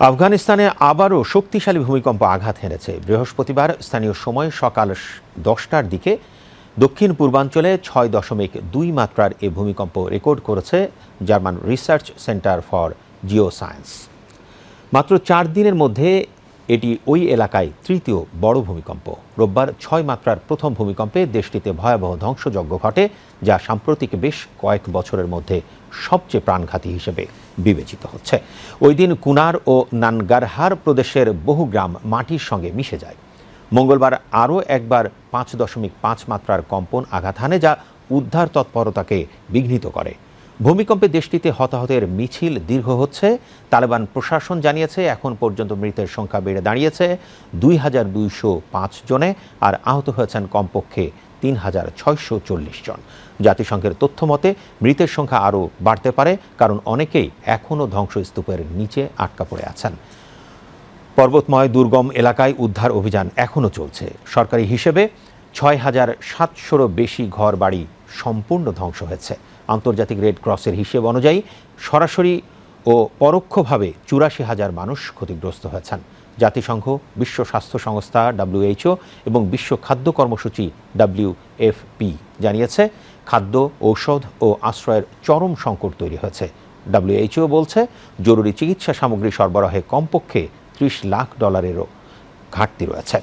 আফগানিস্তানে আবারও শক্তিশালী ভূমিকম্প আঘাত হেনেছে। বৃহস্পতিবার স্থানীয় সময় সকাল দশটার দিকে দক্ষিণ পূর্বাঞ্চলে ছয় দশমিক দুই মাত্রার এ ভূমিকম্প রেকর্ড করেছে German research centre for geoscience মাত্র চার দিনের মধ্যে এটি ওই এলাকায় তৃতীয় বড় ভূমিকম্প। রোববার ছয় মাত্রার প্রথম ভূমিকম্পে দেশটিতে ভয়াবহ ধ্বংসযজ্ঞ ঘটে, যা সাম্প্রতিক বেশ কয়েক বছরের মধ্যে সবচেয়ে প্রাণঘাতী হিসেবে বিবেচিত হচ্ছে। ওই দিন কুনার ও নানগারহার প্রদেশের বহু গ্রাম মাটির সঙ্গে মিশে যায়। মঙ্গলবার আরও একবার পাঁচ দশমিক পাঁচ মাত্রার কম্পন আঘাত হানে, যা উদ্ধার তৎপরতাকে বিঘ্নিত করে। ভূমিকম্পে দেশটিতে হতাহতের মিছিল দীর্ঘ হচ্ছে। তালেবান প্রশাসন জানিয়েছে, এখন পর্যন্ত মৃতের সংখ্যা বেড়ে দাঁড়িয়েছে দুই হাজার দুইশো পাঁচ জনে আর আহত হয়েছেন কমপক্ষে তিন হাজার ছয়শো চল্লিশ জন। জাতিসংঘের তথ্য মতে, মৃতের সংখ্যা আরও বাড়তে পারে, কারণ অনেকেই এখনও ধ্বংসস্তূপের নিচে আটকা পড়ে আছেন। পর্বতময় দুর্গম এলাকায় উদ্ধার অভিযান এখনও চলছে। সরকারি হিসেবে ছয় হাজার সাতশোরও বেশি ঘর বাড়ি সম্পূর্ণ ধ্বংস হয়েছে। আন্তর্জাতিক রেড ক্রসের হিসেব অনুযায়ী সরাসরি ও পরোক্ষভাবে চুরাশি হাজার মানুষ ক্ষতিগ্রস্ত হয়েছেন। জাতিসংঘ, বিশ্ব স্বাস্থ্য সংস্থা ডাব্লিউএইচও এবং বিশ্ব খাদ্য কর্মসূচি ডাব্লিউএফপি জানিয়েছে, খাদ্য, ঔষধ ও আশ্রয়ের চরম সংকট তৈরি হয়েছে। ডাব্লিউএইচও বলছে, জরুরি চিকিৎসা সামগ্রী সরবরাহে কমপক্ষে ত্রিশ লাখ ডলারেরও ঘাটতি রয়েছে।